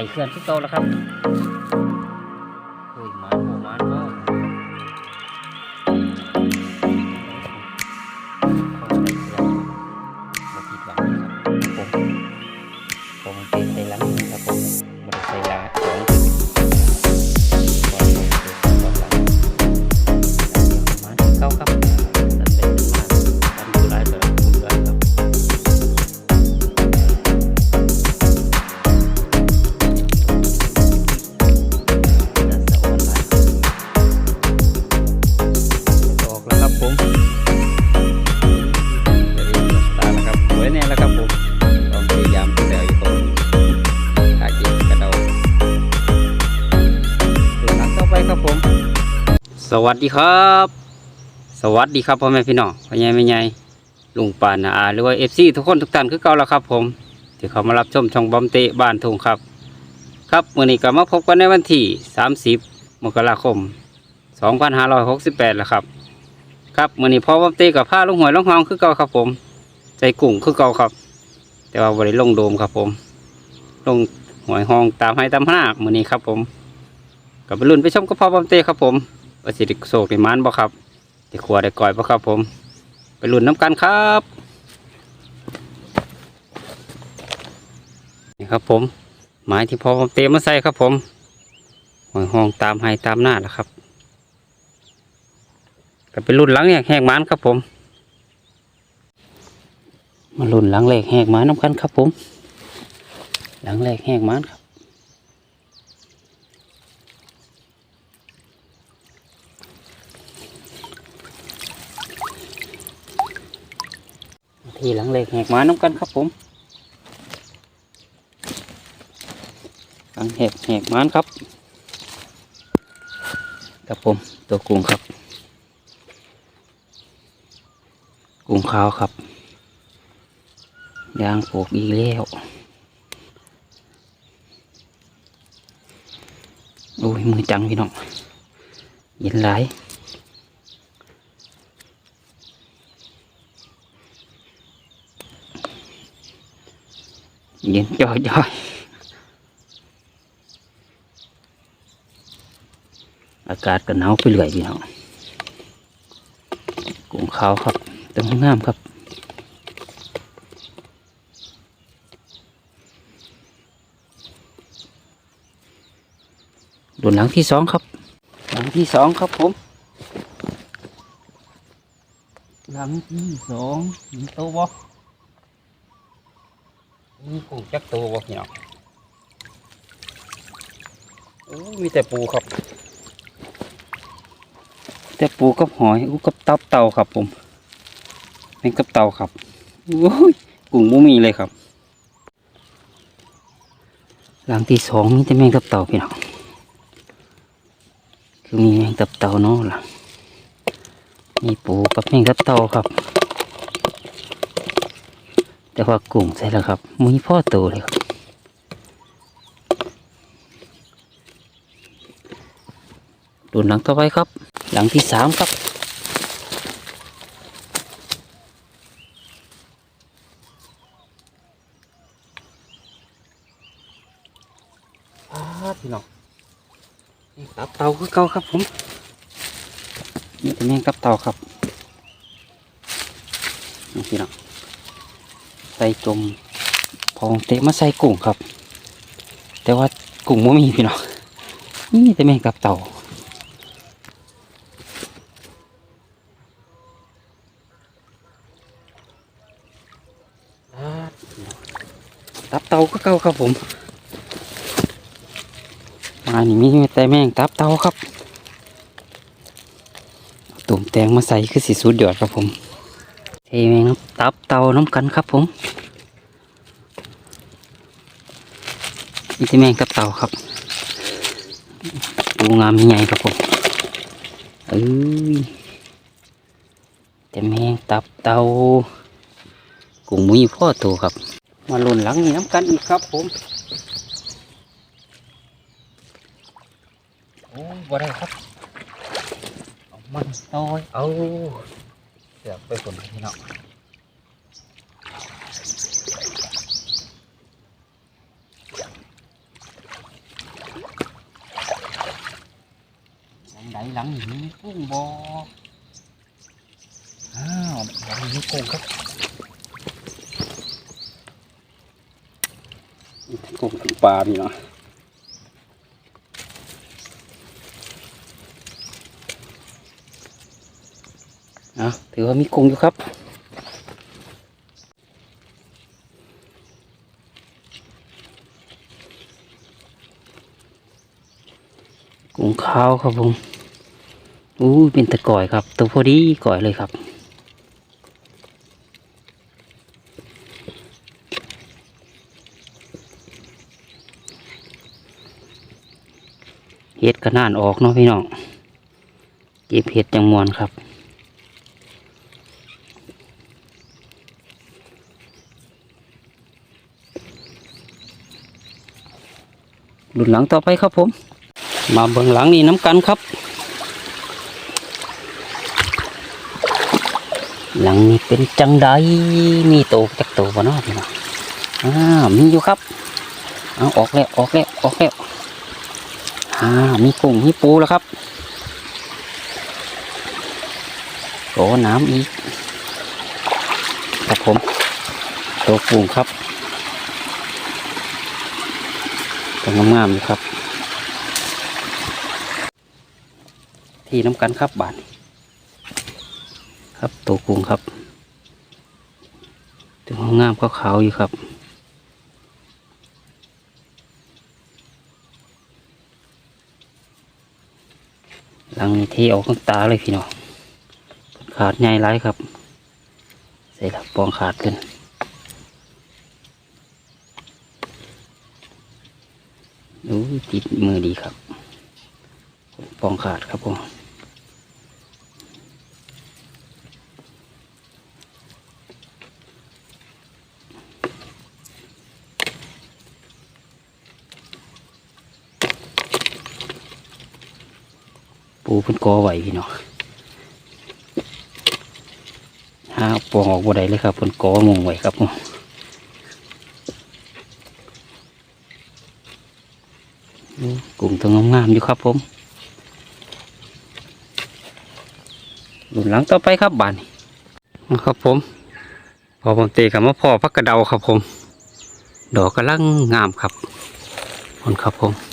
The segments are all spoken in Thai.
ต่เขื่อนทุกโตแล้วครับ วัสดีครับ สวัสดีครับพ่อแม่พี่น้องพ่อใหญ่แม่ใหญ่ลุงปานอาหรือว่าเอฟซีทุกคนทุกท่านคือเก่าแล้วครับ ผมที่เขามารับชมช่องบอมเตะบ้านทุงครับ ครับมื่อนี้ก็มาพบกันในวันที่ 30 มกราคม 2568แล้วครับ ครับมื่อนี้พ่อบอมเตะกับผ้าลงหวยลงหองคือเก่าครับ ผม ใจกุ่งคือเก่าครับ แต่ว่าบริลงโดมครับผม ลงหวยหองตามให้ตามหน้ามื่อนี้ครับผมกับไปรุ่นไปชมกับพ่อบอมเตะครับผม ว่าสิไดิโศกไดิมานบ่ครับไดิขวได้ก่อยบ่ครับผม ไปรุ่นน้ำกันครับนี่ครับผมไม้ที่พอผมเตรียมมาใส่ครับผมหอยห้องตามให้ตามหน้าแหละครับก็เป็นรุ่นหลังแหกแหกมันครับผม มารุ่นหลังแหลกแหกมันน้ำกันครับผม หลังแหลกแหกมันครับ ที่หลังแหลกแหกมันน้ำกันครับผมหลังแหกแหกมันครับครับผมตัวกุ้งครับ กุ้งขาวครับยางปลูกอีกแล้วโอ้ยมือจังพี่น้องเย็นหลาย เย็นจอยจ่อยๆอากาศก็หนาวไปเรื่อยพี่น้องกุ้งขาวครับตัวงามครับดุนหลังที่สองครับ หลังที่สองครับผม หลังที่สองมีตัวบ่ มีกุ้งจักตัวบ่พี่น้องโอ้มีแต่ปูครับ แต่ปูกับหอยอู้กับตับเต่าครับผมเป็นกับเต่าครับโอ้ยกุ้งบ่มีเลยครับหลังที่สองมีแต่แมงกับเต่าพี่น้องคือมีแมงตับเต่าเนาะล่ะมีปูกับแมงตับเต่าครับ แต่ว่ากุ้งใช่แล้วครับมีพ่อโตเลยครับดูหลังต่อไปครับ หลังที่สามครับอ้าพี่น้องนี่ตับเต่าคือเก่าครับผมนี่เป็นแมงตับเต่าครับนี่พี่น้อง ใส่จมพองเตะมาใส่กุ้งครับ แต่ว่ากุ้งไม่มีพี่น้องนี่แต่แมงตับเต่าตับเต่าก็เก่าครับผมมานี่มีแต่แมงตับเต่าครับตุ่มแตงมาใส่คือสีสุดยอดครับผมเทแมงตับเต่าน้ำกันครับผม นี่แต่แมงตับเต่าครับดูงามใหญ่ครับผมเอ้ยแต่แมงตับเต่ากุ้งมุ้ยพ่อโตครับ มาหล่นหลังนี่น้ำกันอีกครับผมโอ้บ่ได้ครับเอามันน้อยเอาเสือไปฝนพี่น้อง หลังนี่มีกุ้งบ่อ้าวหลังนี้มีกุ้งครับมีทั้งกุ้งทั้งปลามีเนาะอะถือว่ามีกุ้งอยู่ครับกุ้งขาวครับผม อู้เป็นตะก่อยครับ ตัวพอดีก่อยเลยครับ เห็ดกระนานออกเนาะพี่น้องเก็บเห็ดจังมวนครับดุนหลังต่อไปครับผม มาเบิ่งหลังนี่น้ำกันครับ หลังนี้เป็นจังใดมีโตจักโตบ่เนาะพี่น้องอ่ามีอยู่ครับเอาออกแล้วออกแล้วออกแล้วอ่ามีกุ้งมีปูแล้วครับโตน้ำอีกครับผมตัวกุ้งครับตัวงามๆอยู่ครับ ที่น้ำกันครับบาท ครับตัวกุ้งครับถึงห้องงามก็ขาวอยู่ครับ หลังนี้เทออกข้างตาเลยพี่น้องขาดใหญ่ไรครับ ใส่หลักปองขาดขึ้นดูติดมือดีครับ ปองขาดครับผม ปูเพิ่นกอไหวพี่น้องหาปองออกบ่ได้เลยครับเพิ่นกอมงไหวครับผมกลุ่มตัวงามๆอยู่ครับผมหลุนหลังต่อไปครับบานนะครับผม พอผมเตะกับมะพร้าวพักกระเดาครับผม ดอกกำลังงามครับคนครับผม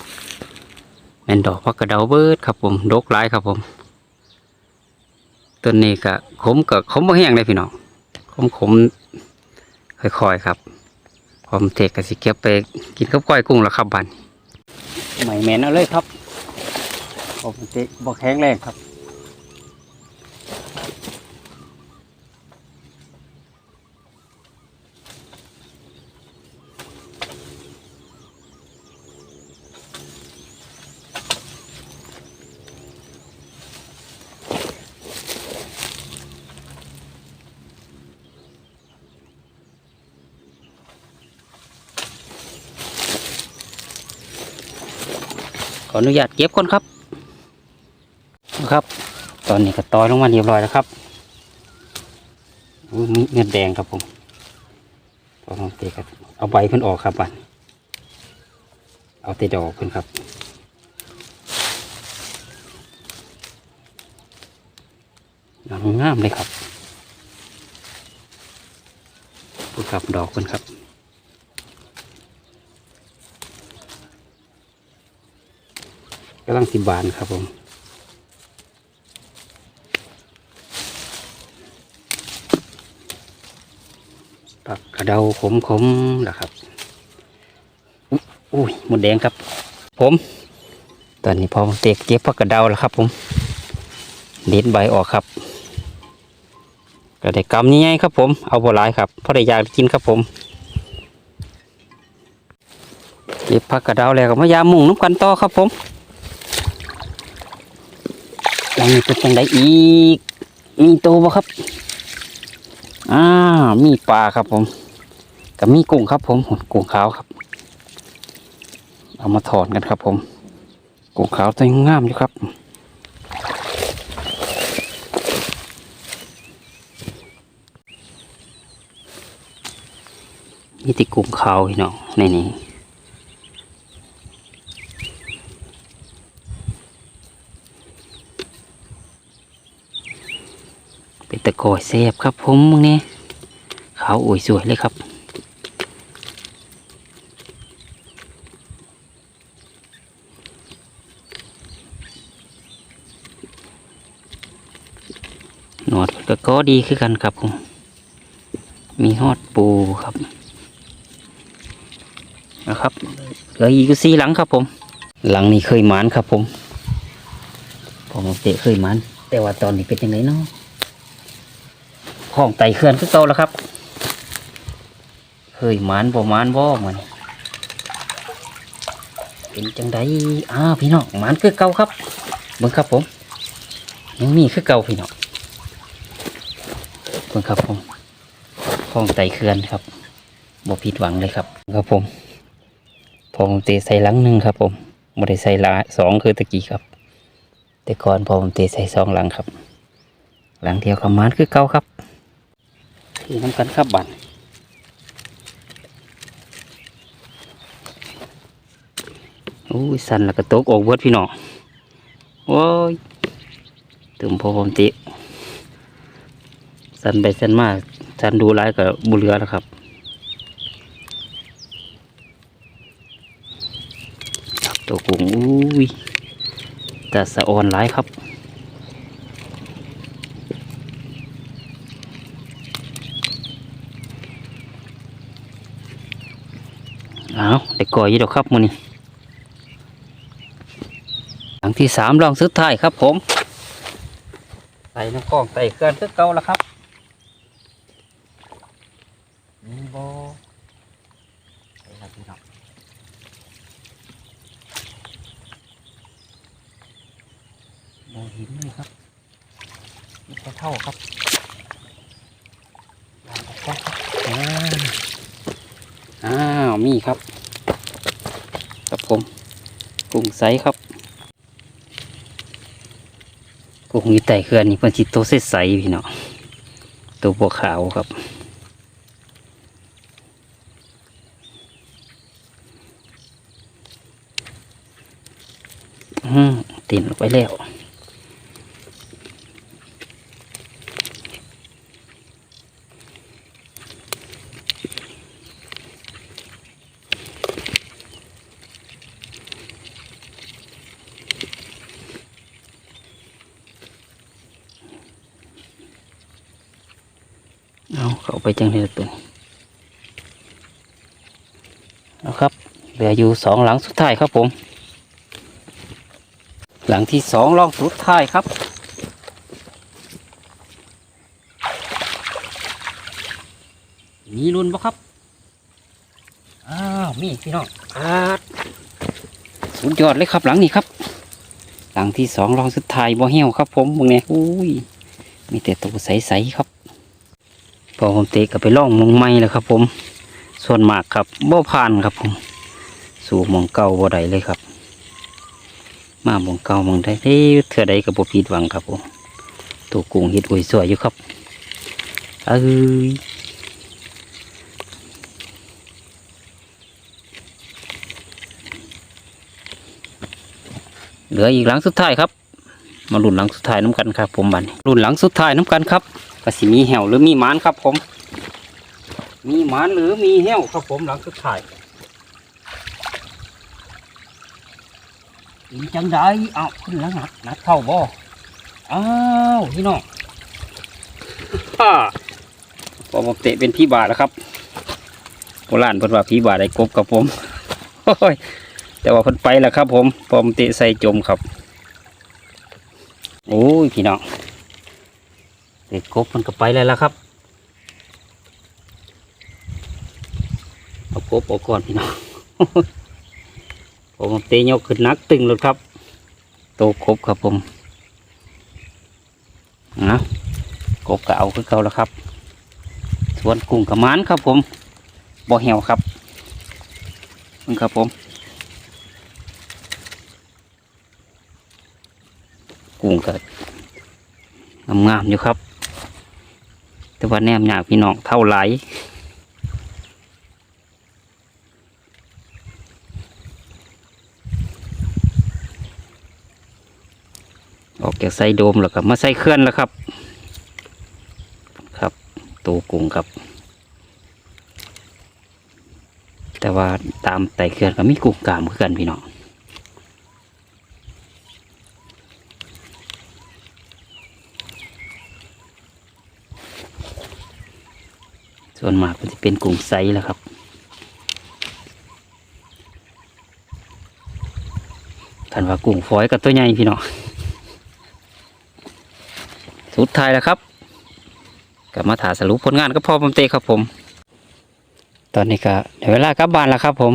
แม่นดอกพักกระเดาเบิดครับผมดกหลายครับผมต้นนี้ก็ขมก็ขมบ่แห้งเลยพี่น้องขมขมค่อยๆครับผมเทกกับสิเก็บไปกินข้าวก้อยกุ้งแล้วครับบันใหม่แมนเอาเลยครับผมเทกบ่แข็งแรงครับ ออนุญาตเก็บก่อนครับนะครับ ตอนนี้ก็ตอยลงมาเรียบร้อยแล้วครับเมีเงินแดงครับผมพอผมเตะครับเอาใบเพิ่นออกครับบันเอาแต่ดอกเพิ่นครับงามเลยครับพูดครับดอกเพิ่นครับ กำลังสิบานครับผมปักกระเดาขมขมนะครับอุ๊ยอุ้ยหมดแดงครับ ผม ตอนนี้พอเตกเก็บผักกระเดาแล้วครับ ผมเด็ดใบออกครับก็ได้กำนี้ไงครับผม เอาบัวลายครับเพราะได้อยากกินครับผมเก็บผักกระเดาแล้วก็มายามมุ่งน้ำกันต่อครับผม งมีเป็นจังไดอีก มีตัวบ่ครับ อ่า มีปลาครับผมกับมีกุ้งครับ ผมกุ้งขาวครับ เอามาถอนกันครับ ผมกุ้งขาวตัวงงามอยู่ครับนี่ติกุ้งขาวพี่น้องในนี้ ตะกอยแซ่บครับผมมึงเนี่ยขาวอ้ยสวยเลยครับหนวดก็ก็ดีคือกันครับผม มีฮอดปูครับนะครับเหลืออีกสี่หลังครับผม หลังนี้เคยหมานครับผมผมเตะเคยหมานแต่ว่าตอนนี้เป็นยังไงเนาะ ห้องไตเคลื่อนคือเก่าแล้วครับเคยมานบ่มานบ่มันเป็นจังไดอ้าพี่น้องมานคือเก่าครับเบิ่งครับผม ยังมีคือเก่าพี่น้องเบิ่งครับผมห้องไตเขื่อนครับบ่ผิดหวังเลยครับ ครับผมพอผมเตะใส่หลังหนึ่งครับ ผมบ่ได้ใส่ละสองคือตะกี้ครับ แต่ก่อนพอผมเตะใส่สองหลังครับ หลังเดียวกับมานคือเก่าครับ ที่น้ำกันครับบันโอ้ยสันแล้วก็ตกอกเบิร์ดพี่น้องโอ้ยถึงพอผมตะสันไปสันมาสันดูร้ายกับบุเรือแล้วครับครับตัวกุ้งอุ้ยแต่สะออนร้ายครับ เอาได้ก่อยยี่ดอกครับมือนี้หลังที่สามลองสุดท้ายครับผมใส่น้ำกล้องใส่เครื่องคือเก่าแล้วครับ มีบอใส่ละพี่น้องโบหินเลยครับนี่ก็เท่าครับวางออกไปครับอ่าอ้าวมี ครับครับผมกุ้งใสครับกุ้งอยู่ใต้เขื่อนนี่เป็นจิโตวใสๆพี่เน้องตัวบัวขาวครับอืมติดลงไปแล้ว ไปจังเลยตัวนี้เอาครับเหลืออยู่สองหลังสุดท้ายครับผม หลังที่สองลองสุดท้ายครับมีรุนปะครับอ้าวมีพี่น้องอาดสุดยอดเลยครับหลังนี้ครับ หลังที่สองลองสุดท้ายบ่เหี่ยวครับ ผมมึงเนี่ยอุ้ยมีแต่ตัวใสๆครับ พอผมเตะก็ไปล่องมองไม้แล้วครับ ผม ส่วนมากครับบ่ผ่านครับ ผม สู่มองเก่าบ่ได้เลยครับ มามองเก่ามองได้เด้เถื่อใดกับบ่ผิดหวังครับ ผมตัวกุ้งเห็ดอวยสวยอยู่ครับเอ้ยเหลืออีกหลังสุดท้ายครับ มาลุ่นหลังสุดท้ายน้ำกันครับ ผมบัดนลุ่นหลังสุดท้ายน้ำกันครับ ก็สิมีแหวหรือมีมานครับผม มีมานหรือมีแหวครับผมหลังสุดท้ายอีจังได้เอาขึ้นแล้วหนักหนักเข้าบ่อ้าวพี่น้องฮ่าพอผมเตะเป็นพี่บาทแล้วครับโบราณเพิ่นว่าพี่บาทได้กบกับผมแต่ว่าเพิ่นไปแล้วครับ ผมพอผมเตะใส่จมครับ โอ้ยพี่น้อง เด็กกบมันก็ไปแล้วล่ะครับเอากบออกก่อนพี่น้องผมเตะยกขึ้นนักตึงเลยครับโตครบครับผมนะกบก็เอาคือเก่าแล้วครับ ส่วนกุ้งกับมันครับผมบ่อเหี่ยวครับนี่ครับผม กุ้งก็งามๆอยู่ครับ แต่ว่าแนมหยากพี่น้องเท่าไหรออกจากใส่โดมแล้วก็มาใส่เคลื่อนแล้วครับตัวกุ้งครับ แต่ว่าตามไต่เขื่อนก็มีกุ้งกามคือกันพี่น้อง ส่วนมากก็จะเป็นกุ้งไซส์แล้วครับคันว่ากุ้งฝอยกับตัวใหญ่พี่น้องสุดท้ายแล้วครับกลับมาถ่าสรุปผลงานก็พอผมเตะครับผม ตอนนี้ก็ได้เวลากลับบ้านแล้วครับ ผม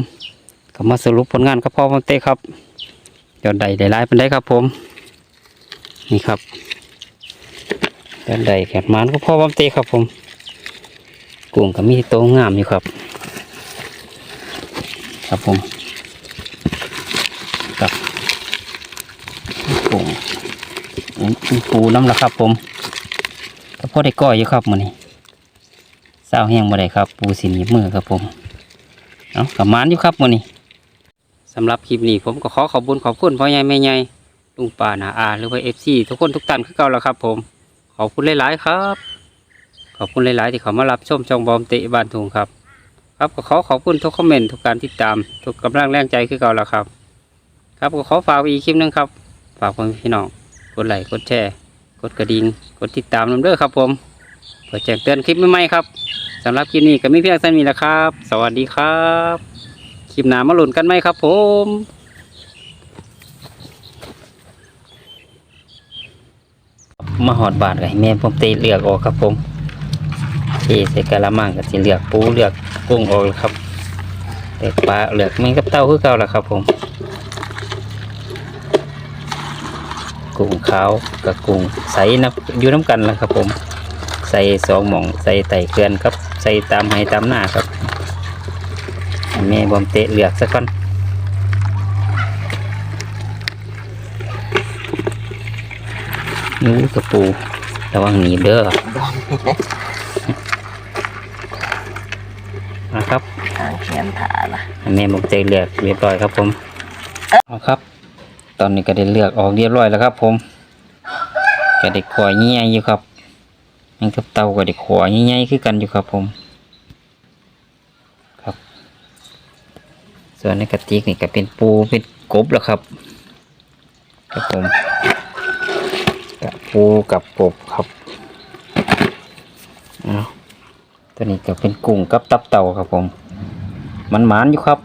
ก็มาสรุปผลงานก็พอผมเตะครับยอดใดได้หลายเป็นได้ครับ ผม นี่ครับยอดใดแขนมันก็พอผมเตะครับผม กุ้งก็มีโตงามอยู่ครับ ครับผมกับกุ้งปูน้ำละครับ ผมก็พอได้ก้อยอยู่ครับมันนี่เศร้าแห้งบ่ได้ครับ ปูสินีมือครับผมเอากับมานอยู่ครับมันนี่สำหรับคลิปนี้ผมก็ขอขอบคุญขอบคุณพ่อใหญ่แม่ใหญ่ลุงป่านาอาหรือว่าเอฟซีทุกคนทุกท่านคือเก่าแล้วครับ ผม ขอบคุณหลาย ๆ ครับ อบคุณหลาย ๆ ที่เขามารับชมช่องบอมเตะบ้านทุงครับ ครับก็ขอขอบคุณทุกคอมเมนต์ทุกการติดตาม ทุกกำลังแรงใจคือเก่าแล้วครับ ครับก็ขอฝากอีกคลิปหนึงครับ ฝากพ่อพี่น้องกดไลค์กดแชร์ กดกระดิ่งกดติดตามนำเด้อครับผมเพื่อแจ้งเตือนคลิปใหม่ๆครับสำหรับคลิปนี้ก็มีเพียงเท่านี้แหละครับ สวัสดีครับ คลิปหน้ามาหลุนกันไหมครับผมมาหอดบาทเลยแม่ผมเตะเลือกออกครับผม ที่ใส่กะละมังก็สิเลือกปูเลือกกุ้งออกครับเลือกปลาเลือกแมงกับเต้าคือเก่าแหละครับ ผม กุ้งขาวกับกุ้งใสนะอยู่น้ำกันแล้วครับ ผม ใส่สองหม่องใส่ไต่เกลือนครับ ใส่ตามให้ตามหน้าครับแม่บอมเตะเลือกสักก่อนนู้กระปูระวังหนีเด้อ นะครับ ทางเขียนถาละแม่บอกใจเลือกเรียบร้อยครับผมเอาครับ ตอนนี้ก็ได้เลือกออกเรียบร้อยแล้วครับ ผมก็ได้ขวายใหญ่ๆอยู่ครับยังกับเตาก็ได้ขวายใหญ่ๆคือกันอยู่ครับผม ครับ ส่วนในกระติกนี่ก็เป็นปูเป็นกบแล้วครับ ครับผมกับปูกับกบครับเอาตัวนี้ก็เป็นกุ้งกับตับเต่าครับผม มันหมานอยู่ครับ